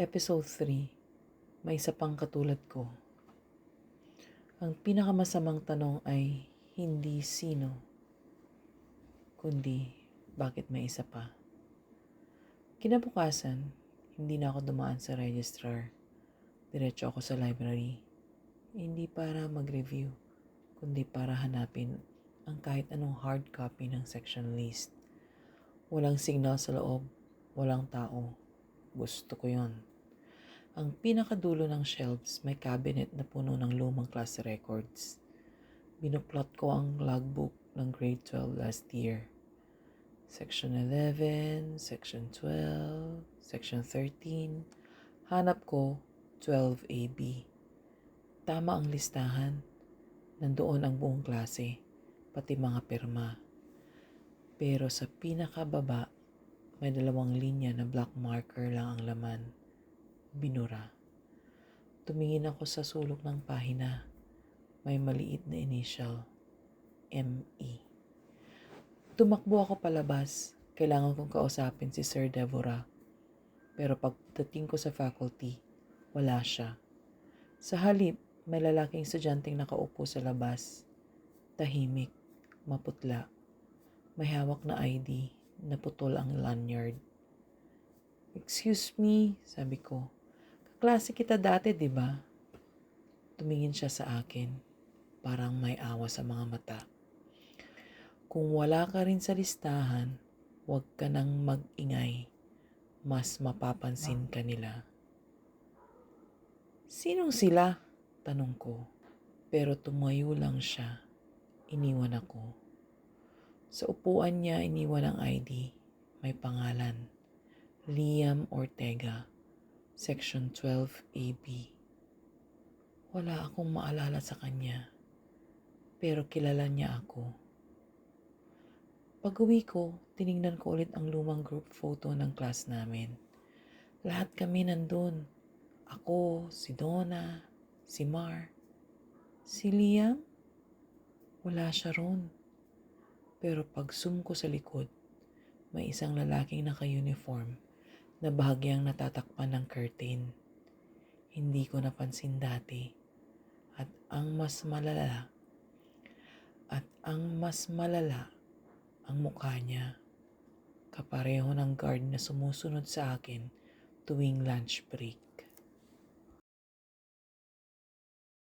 Episode 3 May isa pang katulad ko. Ang pinakamasamang tanong ay hindi sino, kundi bakit may isa pa. Kinabukasan, hindi na ako dumaan sa registrar. Diretso ako sa library. Hindi para mag-review, kundi para hanapin ang kahit anong hard copy ng section list. Walang signal sa loob, walang tao. Gusto ko yon. Ang pinakadulo ng shelves may cabinet na puno ng lumang class records. Binuplot ko ang logbook ng grade 12 last year. Section 11, Section 12, Section 13. Hanap ko 12AB. Tama ang listahan. Nandoon ang buong klase, pati mga pirma. Pero sa pinakababa, may dalawang linya na black marker lang ang laman. Binura. Tumingin ako sa sulok ng pahina. May maliit na initial. M.E. Tumakbo ako palabas. Kailangan kong kausapin si Sir Deborah. Pero pagdating ko sa faculty, wala siya. Sa halip, may lalaking estudyanteng nakaupo sa labas. Tahimik, maputla. May hawak na ID, naputol ang lanyard. Excuse me, sabi ko. Kaklase kita dati, di ba? Tumingin siya sa akin. Parang may awa sa mga mata. Kung wala ka rin sa listahan, huwag ka nang mag-ingay. Mas mapapansin ka nila. Sinong sila? Tanong ko. Pero tumayo lang siya. Iniwan ako. Sa upuan niya, iniwan ang ID. May pangalan. Liam Ortega. Section 12AB. Wala akong maalala sa kanya. Pero kilala niya ako. Pag uwi ko, tiningnan ko ulit ang lumang group photo ng class namin. Lahat kami nandun. Ako, si Donna, si Mar. Si Liam? Wala siya ron. Pero pag zoom ko sa likod, may isang lalaking naka-uniform na bahagyang natatakpan ng curtain. Hindi ko napansin dati. At ang mas malala, at ang mas malala, ang mukha niya. Kapareho ng guard na sumusunod sa akin tuwing lunch break.